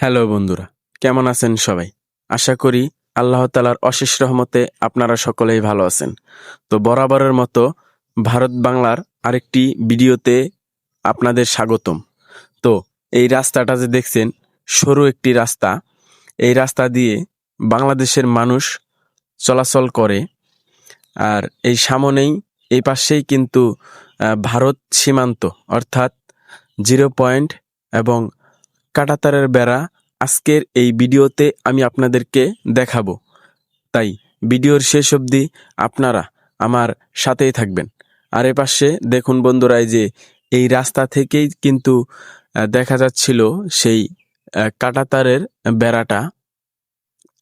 Hello বন্ধুরা, কেমন আছেন সবাই? আশা করি আল্লাহ তালার অশেষ রহমতে আপনারা সকলেই ভালো আছেন। তো বরাবরের মতো ভারত বাংলার আরেকটি ভিডিওতে আপনাদের স্বাগতম। তো এই রাস্তাটা যে দেখছেন, সরু একটি রাস্তা। এই রাস্তা দিয়ে বাংলাদেশের মানুষ চলাচল করে। আর এই সামনেই, এই পাশেই কিন্তু ভারত সীমান্ত, অর্থাৎ জিরো পয়েন্ট এবং কাটাতারের বেড়া আজকের এই ভিডিওতে আমি আপনাদেরকে দেখাবো। তাই ভিডিওর শেষ অবধি আপনারা আমার সাথেই থাকবেন। আর এ পাশে দেখুন বন্ধুরা যে এই রাস্তা থেকেই কিন্তু দেখা যাচ্ছিল সেই কাঁটাতারের বেড়াটা।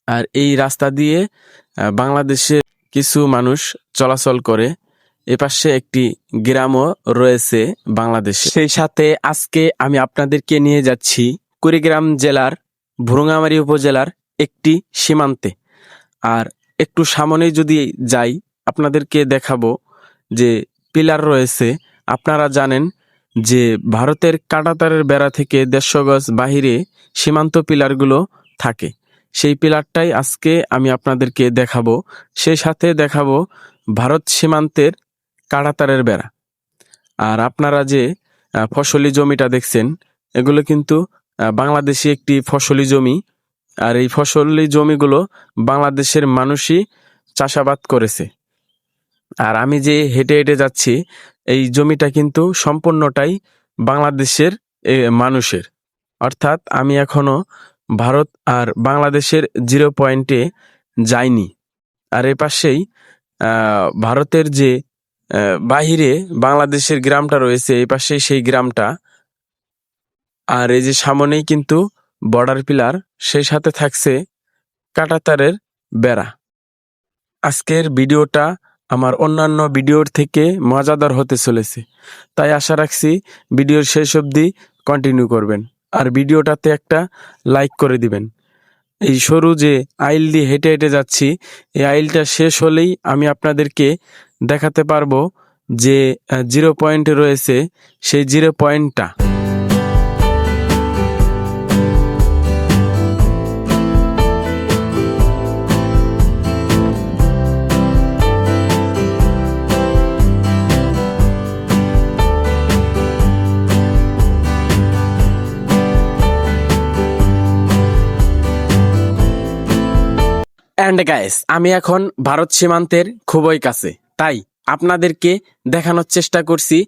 আর এই রাস্তা দিয়ে আহ, বাংলাদেশের কিছু মানুষ চলাচল করে। এপাশে একটি গ্রামও রয়েছে বাংলাদেশে। সেই সাথে আজকে আমি আপনাদেরকে নিয়ে যাচ্ছি কুড়িগ্রাম জেলার ভুরুঙ্গামারী উপজেলার একটি সীমান্তে। আর একটু সামনে যদি যাই, আপনাদেরকে দেখাবো যে পিলার রয়েছে। আপনারা জানেন যে ভারতের কাটাতারের বেড়া থেকে দেড়শো গজ বাহিরে সীমান্ত পিলারগুলো থাকে। সেই পিলারটাই আজকে আমি আপনাদেরকে দেখাবো। সেই সাথে দেখাবো ভারত সীমান্তের কাঁটাতারের বেড়া। আর আপনারা যে ফসলি জমিটা দেখছেন, এগুলো কিন্তু বাংলাদেশি একটি ফসলি জমি। আর এই ফসলি জমিগুলো বাংলাদেশের মানুষই চাষাবাদ করেছে। আর আমি যে হেঁটে হেঁটে যাচ্ছি, এই জমিটা কিন্তু সম্পূর্ণটাই বাংলাদেশের মানুষের। অর্থাৎ আমি এখনও ভারত আর বাংলাদেশের জিরো পয়েন্টে যাইনি। আর এ পাশেই ভারতের যে বাহিরে বাংলাদেশের গ্রামটা রয়েছে এই পাশেই সেই গ্রামটা। আর এই যে সামনেই কিন্তু বর্ডার পিলার সেই সাথে থাকছে কাঁটাতারের বেড়া। আজকের ভিডিওটা আমার অন্যান্য ভিডিওর থেকে মজাদার হতে চলেছে। তাই আশা রাখছি ভিডিওর শেষ অবধি কন্টিনিউ করবেন। আর ভিডিওটাতে একটা লাইক করে দিবেন। এই সরু যে আইল দিয়ে হেঁটে হেঁটে যাচ্ছি, এই আইলটা শেষ হলেই আমি আপনাদেরকে দেখাতে পারব যে জিরো পয়েন্টে রয়েছে, সেই জিরো পয়েন্টটা অ্যান্ড গাইস আমি এখন ভারত সীমান্তের খুবই কাছে। তাই আপনাদেরকে দেখানোর চেষ্টা করছি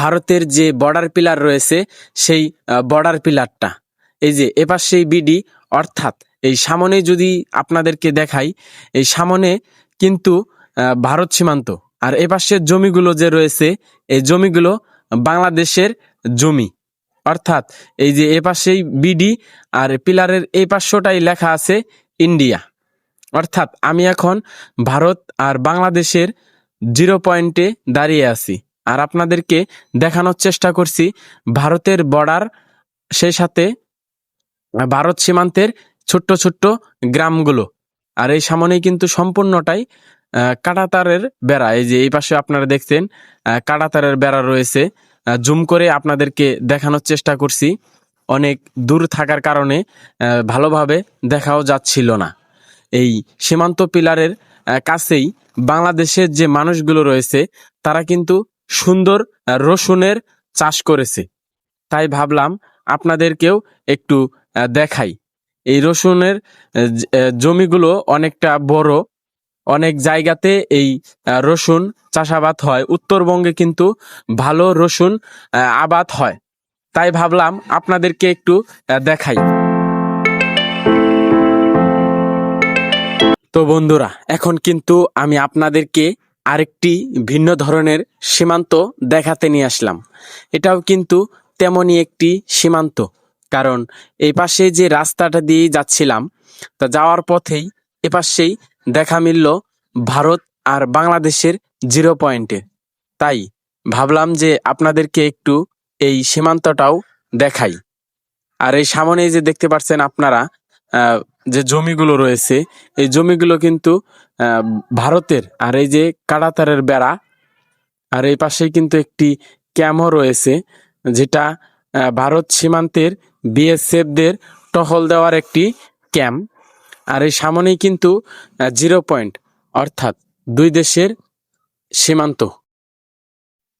ভারতের যে বর্ডার পিলার রয়েছে, সেই বর্ডার পিলারটা এই যে এপাশ সেই বিডি, অর্থাৎ এই সামনে যদি আপনাদেরকে দেখাই, এই সামনে কিন্তু ভারত সীমান্ত। আর এপাশের জমিগুলো যে রয়েছে, এই জমিগুলো বাংলাদেশের জমি। অর্থাৎ এই যে এপাশেই বিডি, আর পিলারের এই পার্শ্বটাই লেখা আছে ইন্ডিয়া। অর্থাৎ আমি এখন ভারত আর বাংলাদেশের জিরো পয়েন্টে দাঁড়িয়ে আছি। আর আপনাদেরকে দেখানোর চেষ্টা করছি, ভারতের বর্ডার সেই সাথে ভারত সীমান্তের ছোট্ট ছোট্ট গ্রামগুলো। আর এই সামনেই কিন্তু সম্পূর্ণটাই কাটাতারের বেড়া। এই যে এই পাশে আপনারা দেখছেন কাটাতারের বেড়া রয়েছে। জুম করে আপনাদেরকে দেখানোর চেষ্টা করছি। অনেক দূর থাকার কারণে ভালোভাবে দেখাও যাচ্ছিল না। এই সীমান্ত পিলারের কাছেই বাংলাদেশের যে মানুষগুলো রয়েছে, তারা কিন্তু সুন্দর রসুনের চাষ করেছে। তাই ভাবলাম আপনাদেরকেও একটু দেখাই। এই রসুনের জমিগুলো অনেকটা বড়। অনেক জায়গাতে এই রসুন চাষাবাদ হয়। উত্তরবঙ্গে কিন্তু ভালো রসুন আবাদ হয়। তাই ভাবলাম আপনাদেরকে একটু দেখাই। তো বন্ধুরা, এখন কিন্তু আমি আপনাদেরকে আরেকটি ভিন্ন ধরনের সীমান্ত দেখাতে নিয়ে আসলাম। এটাও কিন্তু তেমনই একটি সীমান্ত, কারণ এই পাশে যে রাস্তাটা দিয়ে যাচ্ছিলাম, তা যাওয়ার পথেই এপাশেই দেখা মিলল ভারত আর বাংলাদেশের জিরো পয়েন্টে। তাই ভাবলাম যে আপনাদেরকে একটু এই সীমান্তটাও দেখাই। আর এই সামনে যে দেখতে পাচ্ছেন আপনারা যে জমিগুলো রয়েছে, এই জমিগুলো কিন্তু ভারতের, আর এই যে কাড়াতারের বেড়া, আর এই পাশেই কিন্তু একটি ক্যাম্পও রয়েছে, যেটা ভারত সীমান্তের বিএসএফদের টহল দেওয়ার একটি ক্যাম্প আর এই সামনেই কিন্তু জিরো পয়েন্ট, অর্থাৎ দুই দেশের সীমান্ত।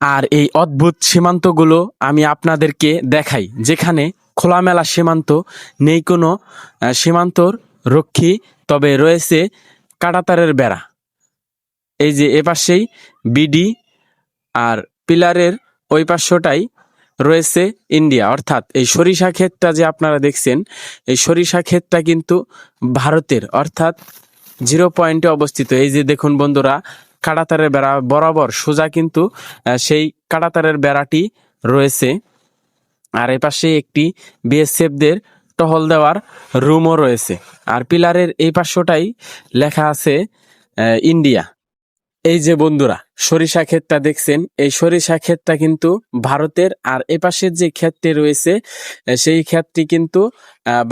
আর এই অদ্ভুত সীমান্তগুলো আমি আপনাদেরকে দেখাই, যেখানে খোলামেলা সীমান্ত, নেই কোনো সীমান্তর রক্ষী, তবে রয়েছে কাটাতারের বেড়া। এই যে এপাশেই বিডি আর পিলারের ওই পার্শ্বটাই রয়েছে ইন্ডিয়া। অর্থাৎ এই সরিষা ক্ষেতটা যে আপনারা দেখছেন, এই সরিষা ক্ষেতটা কিন্তু ভারতের, অর্থাৎ জিরো পয়েন্টে অবস্থিত। এই যে দেখুন বন্ধুরা, কাটাতারের বেড়া বরাবর সোজা কিন্তু সেই কাটাতারের বেড়াটি রয়েছে। আর এ পাশে একটি বিএসএফদের টহল দেওয়ার রুমও রয়েছে। আর পিলারের এই পার্শ্বটাই লেখা আছে ইন্ডিয়া। এই যে বন্ধুরা, সরিষা ক্ষেতটা দেখছেন, এই সরিষা ক্ষেতটা কিন্তু ভারতের আর এ পাশের যে ক্ষেতটি রয়েছে সেই ক্ষেতটি কিন্তু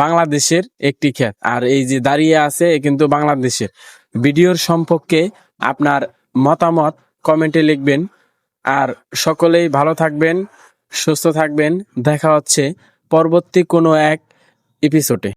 বাংলাদেশের একটি ক্ষেত। আর এই যে দাঁড়িয়ে আছে, এ কিন্তু বাংলাদেশের। ভিডিওর সম্পর্কে আপনার মতামত কমেন্টে লিখবেন। আর সকলেই ভালো থাকবেন। সুস্থ থাকবেন। দেখা হচ্ছে পরবর্তী কোনো এক এপিসোডে